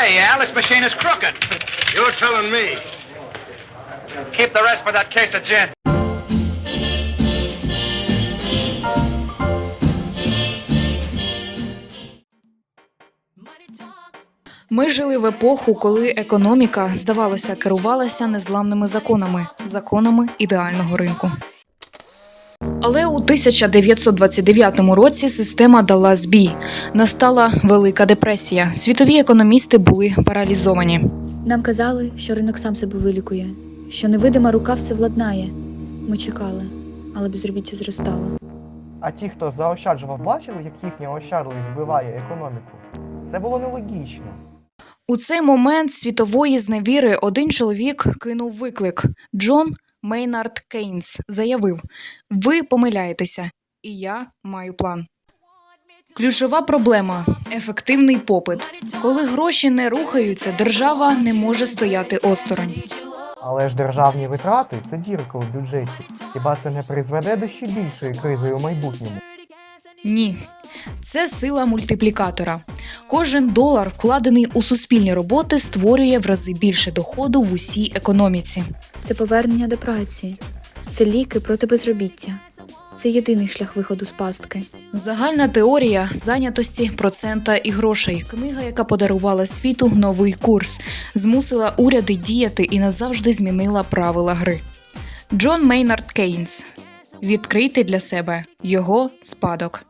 Hey, Al, this machine is crooked. You're telling me. Keep the rest for that case of gin. Ми жили в епоху, коли економіка, здавалося, керувалася незламними законами законами ідеального ринку. Але у 1929 році система дала збій. Настала велика депресія. Світові економісти були паралізовані. Нам казали, що ринок сам себе вилікує, що невидима рука все владнає. Ми чекали, але безробіття зростало. А ті, хто заощаджував, бачили, як їхня ощадливість вбиває економіку. Це було нелогічно. У цей момент світової зневіри один чоловік кинув виклик. Джон Мейнард Кейнс заявив: Ви помиляєтеся, і я маю план. Ключова проблема ефективний попит. Коли гроші не рухаються, держава не може стояти осторонь. Але ж державні витрати це дірка у бюджеті. Хіба це не призведе до ще більшої кризи у майбутньому? Ні, це сила мультиплікатора. Кожен долар, вкладений у суспільні роботи, створює в рази більше доходу в усій економіці. Це повернення до праці, це ліки проти безробіття. Це єдиний шлях виходу з пастки. Загальна теорія зайнятості, процента і грошей. Книга, яка подарувала світу новий курс, змусила уряди діяти і назавжди змінила правила гри. Джон Мейнард Кейнс. Відкрийте для себе його спадок.